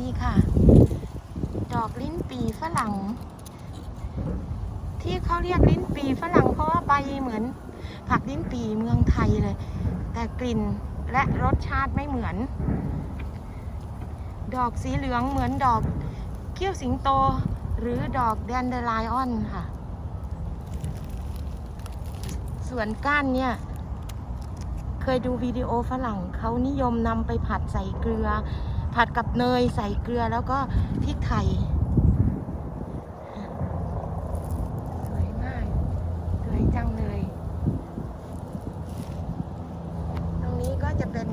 ดีค่ะ ดอกลิ้นปีฝรั่ง ที่เขาเรียกลิ้นปีฝรั่งเพราะว่าใบเหมือน ผักลิ้นปีเมืองไทยเลย แต่กลิ่นและรสชาติไม่เหมือน ดอกสีเหลืองเหมือนดอกเขี้ยวสิงโต หรือดอกแดนเดรายออนค่ะ ส่วนก้านเนี่ย เคยดูวิดีโอฝรั่งเขานิยมนำไปผัดใส่เกลือ ผัดกับเนยใส่เกลือแล้วก็พริกไทยสวยมากสวยจังเลย ตรงนี้ก็จะเป็น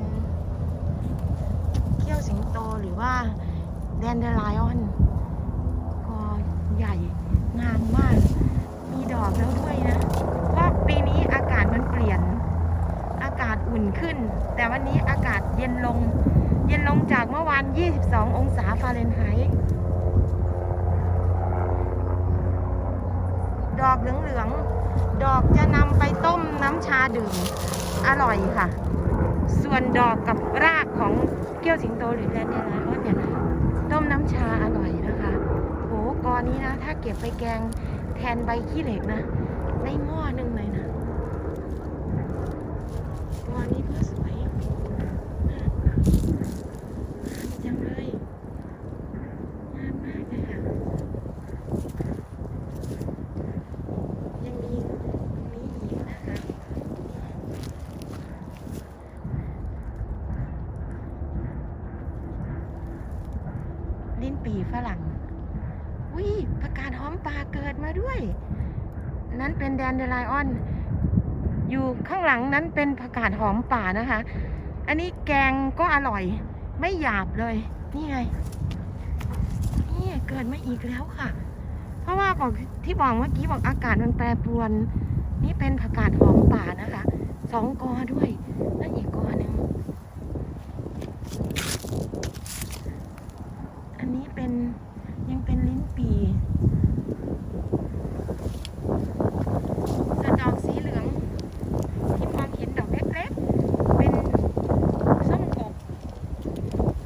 เขี้ยวสิงโตหรือว่าแดนเดรายออนพอใหญ่งามมาก มีดอกแล้วด้วยนะเพราะปีนี้อากาศมันเปลี่ยน อากาศอุ่นขึ้น แต่วันนี้อากาศเย็นลง เย็นลงจากเมื่อวาน 22 องศาฟาเรนไฮต์ดอกเหลืองๆ ดอกจะนำไปต้มน้ำชาดื่ม อร่อยค่ะ ส่วนดอกกับรากของเกี้ยวสิงโตหรือแลนเดลายนเนี่ยต้มน้ำชาอร่อยนะคะโหกอนี้นะ ถ้าเก็บไปแกงแทนใบขี้เหล็กนะ ได้หม้อหนึ่งเลยนะกอนี้ก็สวยจังเลยงามมากเลยค่ะ ยังมีตรงนี้อีกนะคะ ลิ้นปีฝรั่งวิประกาศหอมป่าเกิดมาด้วย นั้นเป็นแดนเดลายออน อยู่ข้างหลังนั้นเป็นผักกาดหอมป่านะคะ อันนี้แกงก็อร่อย ไม่หยาบเลย นี่ไง นี่เกิดมาอีกแล้วค่ะ เพราะว่าบอกที่บอกเมื่อกี้บอกอากาศมันแปรปรวน นี่เป็นผักกาดหอมป่านะคะ สองกอด้วย แล้วอีกกอหนึ่งอันนี้เป็นยังเป็นลิ้นปีส่วนดอกสีเหลือง ที่มองเห็นดอกเล็กๆ เป็นส้มอบ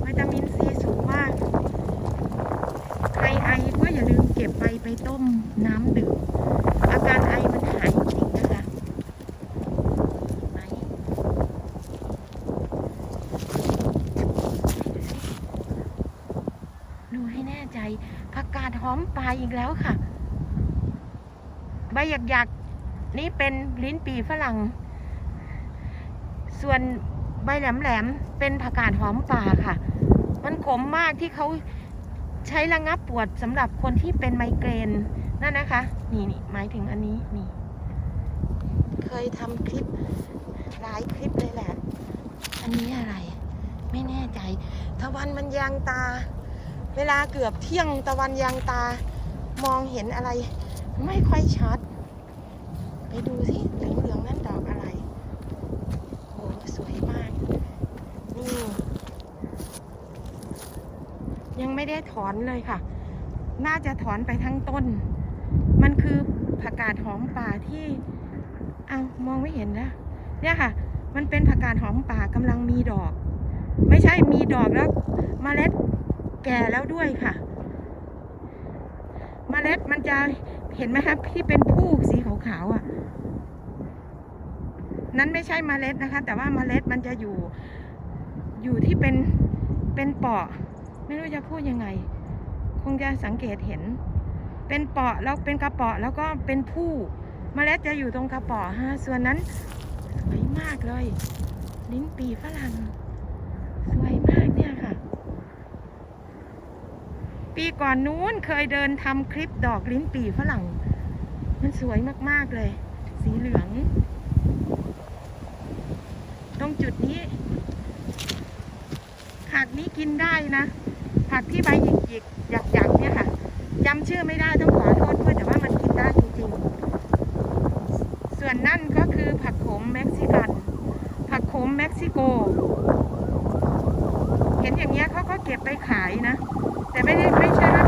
วิตามินซีสูงมาก ใครไอก็อย่าลืมเก็บไปไป ต้มน้ำดื่มอาการไอมันหายจริงนะคะไหนดูให้แน่ใจผักกาดหอมปลายอีกแล้วค่ะ ใบหยักหยักๆนี่เป็นลิ้นปีฝรั่ง ส่วนใบแหลมแหลมๆเป็นผักกาดหอมป่าค่ะ มันขมมากที่เขา ใช้ระงับปวดสำหรับคนที่เป็นไมเกรนนั่นนะคะ นี่นี่หมายถึงอันนี้นี่ เคยทำคลิปหลายคลิปเลยแหละ อันนี้อะไร ไม่แน่ใจ ตะวันมันยางตา เวลาเกือบเที่ยงตะวันยางตา มองเห็นอะไร ไม่ค่อยชัด ไปดูสิเหลืองๆนั่นดอกอะไร โอ้สวยมาก นี่ ยังไม่ได้ถอนเลยค่ะ น่าจะถอนไปทั้งต้น มันคือผักกาดหอมป่าที่เอามองไม่เห็นนะเนี่ยค่ะ มันเป็นผักกาดหอมป่ากำลังมีดอก ไม่ใช่มีดอกแล้วเมล็ดแก่แล้วด้วยค่ะเมล็ดมันจะเห็นไหมครับที่เป็นผู้สีขาวๆอะ นั้นไม่ใช่เมล็ดนะคะ แต่ว่าเมล็ดมันจะอยู่อยู่ที่เป็นเป็นเปาะ ไม่รู้จะพูดยังไง คงจะสังเกตเห็น เป็นเปาะแล้วเป็นกระเปาะแล้วก็เป็นผู้เมล็ดจะอยู่ตรงกระปาะฮะส่วนนั้นสวยมากเลย ลิ้นปีฝรั่ง สวยมากเนี่ยค่ะ ปีก่อนนู้นเคยเดินทำคลิปดอกลิ้นปีฝรั่ง มันสวยมากๆเลย สีเหลือง ตรงจุดนี้ผักนี้กินได้นะ ผักที่ใบหยิกหยิกหยักหยักเนี่ยค่ะจำชื่อไม่ได้ต้องขอโทษด้วยแต่ว่ามันกินได้จริงๆ ส่วนนั่นก็คือผักโขมเม็กซิกัน ผักโขมเม็กซิโก เห็นอย่างเงี้ยเขาก็เก็บไปขายนะ แต่ไม่ได้ไม่ใช่ว่า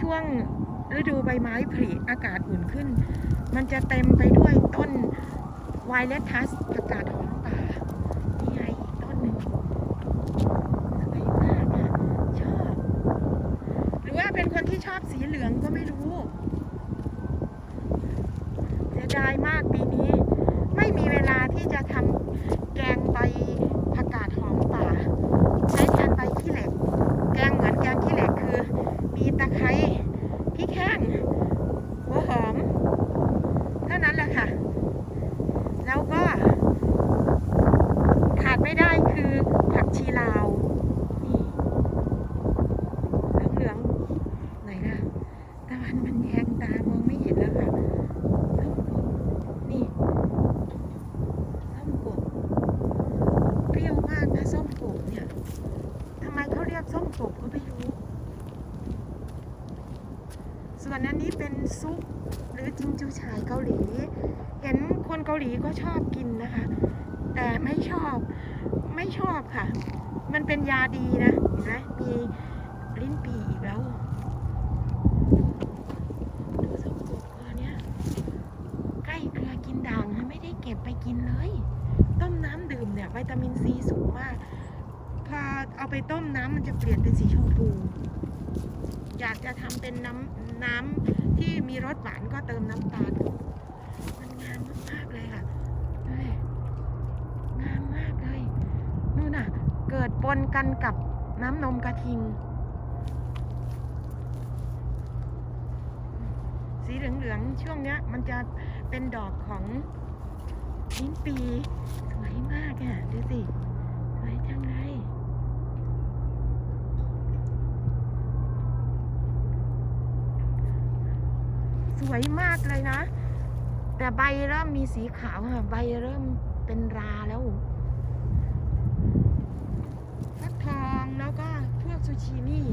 ช่วงฤดูใบไม้ผลิอากาศอุ่นขึ้น มันจะเต็มไปด้วยต้นไวเลทัสประกาศหอมป่านี่ไงอีกต้นหนึ่งสวยมากอะชอบ หรือว่าเป็นคนที่ชอบสีเหลืองก็ไม่รู้เสียดายมากปีนี้ ไม่มีเวลาที่จะทำแกงใบผักกาดหอมป่า ใช้แทนใบขี้เหล็ก แกงเหมือนแกงขี้เหล็กคือ มีตะไคร้พริกแห้งหัวหอม เท่านั้นแหละค่ะ แล้วก็ ขาดไม่ได้คือผักชีลาว นี่เหลืองๆไหนล่ะตะวันมันแยงตามองไม่เห็นแล้วค่ะส้มกบนี่ส้มกบเปรี้ยวมากนะส้มกบเนี่ยทำไมเขาเรียกส้มกบก็ไม่รู้ ส่วนอันนี้เป็นซุปหรือจิงจูฉายเหลี เห็นคนเกาหลีก็ชอบกินนะคะ แต่ไม่ชอบไม่ชอบค่ะ มันเป็นยาดีนะเห็นไหมมีลิ้นปี่อีกแล้วดูสมบูรณ์คอเนี้ยใกล้เกลือกินด่างไม่ได้เก็บไปกินเลย ต้มน้ำดื่มเนี่ยวิตามินซีสูงมากพอเอาไปต้มน้ำมันจะเปลี่ยนเป็นสีชมพู อยากจะทำเป็นน้ำน้ำที่มีรสหวานก็เติมน้ำตาลมันงามมากๆเลยค่ะงามมากเลยนู่นน่ะ เกิดปนกันกับน้ำนมกระทิง สีเหลืองๆช่วงเนี้ย มันจะเป็นดอกของลิ้นปี สวยมากอะดูสิวยจังเลย สวยมากเลยนะ แต่ใบเริ่มมีสีขาวค่ะ ใบเริ่มเป็นราแล้วฟักทองแล้วก็พวกซูชินี่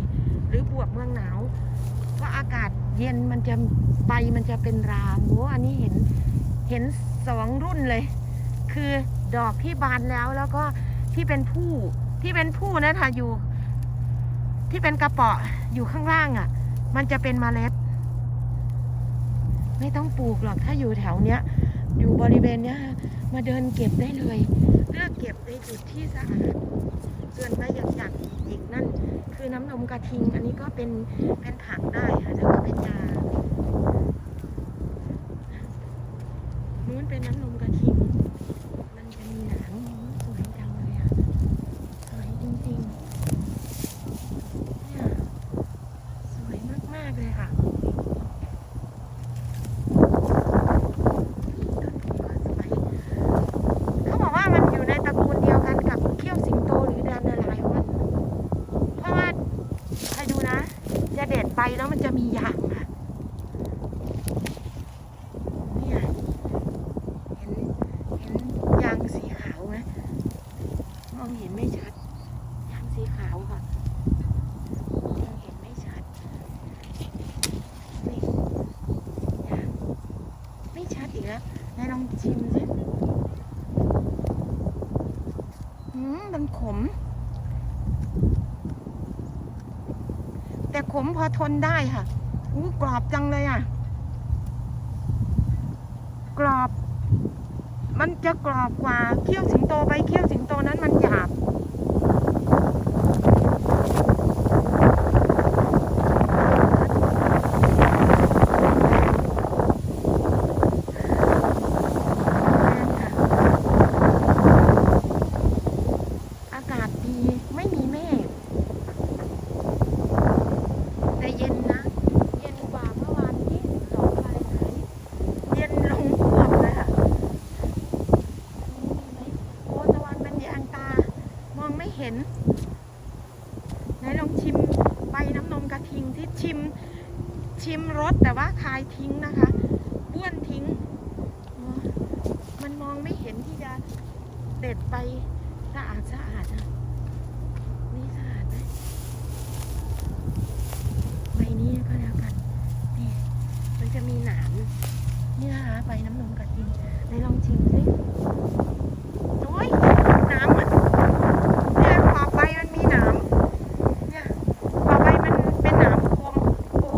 หรือบวบเมืองหนาวเพราะอากาศเย็นมันจะใบมันจะเป็นราโอ้อันนี้เห็นเห็นสองรุ่นเลย คือดอกที่บานแล้วแล้วก็ที่เป็นผู้ที่เป็นผู้นะค่ะอยู่ ที่เป็นกระเปาะอยู่ข้างล่างอะ่ะ มันจะเป็นมเมล็ด ไม่ต้องปลูกหรอกถ้าอยู่แถวเนี้ย อยู่บริเวณเนี้ย มาเดินเก็บได้เลยเลือกเก็บในจุดที่สะอาดส่วนใบหยักๆอีกนั่น คือน้ำนมกระทิง อันนี้ก็เป็นเป็นผักได้ค่ะแล้วก็เป็นยานู้นเป็นน้ำนมกระทิง มันจะมีหนามนู้นสวยจังเลยอะ สวยจริงๆ เนี่ยสวยมากๆเลยค่ะ เขาบอกว่ามันอยู่ในตระกูลเดียวกันกับเขี้ยวสิงโตหรือดานนาลายวันเพราะว่าใครดูนะ จะเด็ดไปแล้วมันจะมียางอะเนี่ยเห็นเห็นยางสีขาวไหมมองเห็นไม่ชัด ยางสีขาวค่ะมองเห็นไม่ชัดนี่ยางไม่ชัดอีกแล้วไหนลองชิมสิ อืมมันขม แต่ ขมพอทนได้ค่ะอู้กรอบจังเลยอะ กรอบ มันจะกรอบกว่าเคี่ยวสิงโตไปเคี่ยวสิงโตนั้นมันหยาบ อากาศดีไม่มีเมฆแต่เย็นนะ เย็นกว่าเมื่อวานที่สองไปไหนเย็นลงหมดเลยค่ะมีไหมโอ้ตะวันมันแยงตา มองไม่ เห็นไหนลองชิมใบน้ำนมกระทิงที่ชิมชิมรสแต่ว่าคายทิ้งนะคะบ้วนทิ้ง มันมองไม่เห็นที่จะเด็ดไปสะอาดสะอาดนะนี่สะอาดไหมใบนี้ก็แล้วกัน นี่ มันจะมีหนามนี่นะคะใบน้ำนมกระทิงไหนลองชิมสิโอ้ยหนามมันเนี่ยขอบใบมันมีหนามเนี่ยขอบใบมันเป็นหนามคม โอ้โห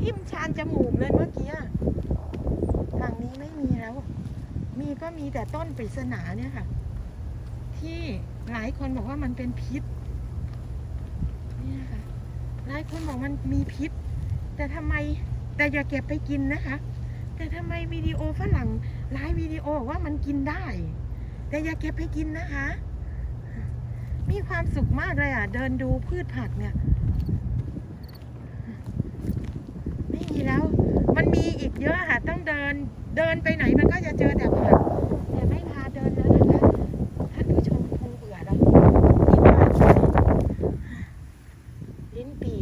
ทิ่ม ชานจมูกเลยเมื่อกี้อะฝั่งนี้ไม่มีแล้ว มีก็มีแต่ต้นปริศนาเนี่ยค่ะ ที่หลายคนบอกว่ามันเป็นพิษนี่ค่ะหลายคนบอกมันมีพิษ แต่ทำไมแต่อย่าเก็บไปกินนะคะ แต่ทำไมวิดีโอฝรั่งหลายวิดีโอบอกว่ามันกินได้ แต่อย่าเก็บไปกินนะคะ มีความสุขมากเลยอะ เดินดูพืชผักเนี่ย ไม่มีแล้ว มันมีอีก เยอะค่ะต้องเดินเดินไปไหนมันก็จะเจอแต่ผักแต่ไม่พาเดินแล้วนะคะท่านผู้ชมคงเบื่อแล้วนี่ผักลิ้นปี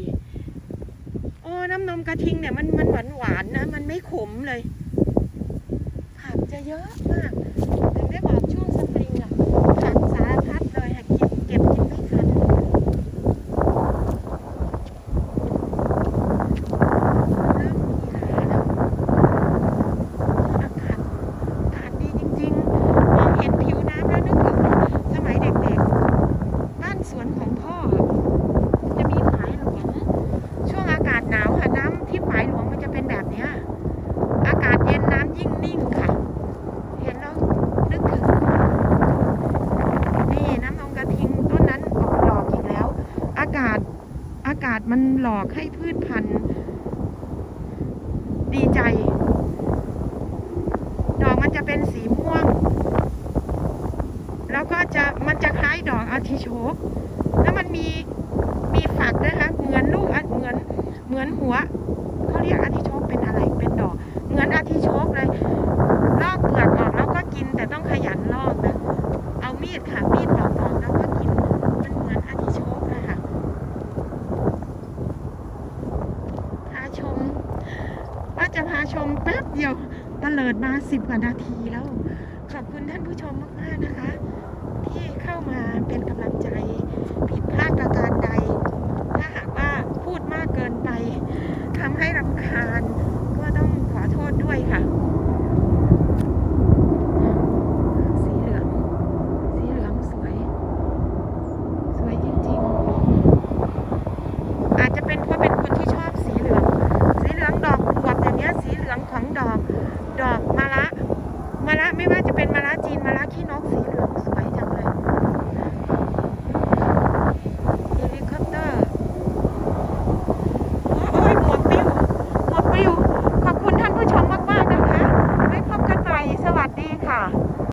โอ้น้ำนมกระทิงเนี่ยมันมันหวานหวานนะ มันไม่ขมเลย ผักจะเยอะมาก ถึงได้บอกช่วงสปริงอะผักสารพัดเลยค่ะกินเก็บกินไม่ทัน เริ่มมีขาแล้วอากาศอากาศดีจริงๆ มองเห็นผิวน้ำแล้วนึกถึงสมัยเด็กๆ บ้านสวนของพ่อ จะมีฝายหลวง ช่วงอากาศหนาวค่ะน้ำที่ฝายหลวงมันจะเป็นแบบเนี้ย อากาศเย็นน้ำยิ่งนิ่งค่ะ เห็นแล้วนึกถึง นี่น้ำนมกระทิงต้นนั้นออกดอกอีกแล้ว อากาศอากาศมันหลอกให้พืชพันธุ์ ดีใจ ดอกมันจะเป็นสีม่วง แล้วก็จะมันจะคล้ายดอกอาร์ติโชกแล้วมันมีมีฝักนะคะเหมือนลูกเหมือนเหมือนหัวเขาเรียกอาร์ติโชกเป็นอะไรเป็นดอก เหมือนอาร์ติโชกเลยลอกเปลือกออกแล้วก็กินแต่ต้องขยันลอกนะ เอามีดค่ะ มีดปอกๆแล้วก็กิน มันเหมือนอาร์ติโชกเลยค่ะ พาชม ว่าจะพาชมแป๊บเดียวตะเลิดมาสิบกว่านาทีแล้ว ขอบคุณท่านผู้ชมมาก ๆ นะคะ ที่เข้ามาเป็นกำลังใจ ผิดพลาดประการใด ถ้าหากว่าพูดมากเกินไปทำให้รำคาญก็ต้องขอโทษด้วยค่ะ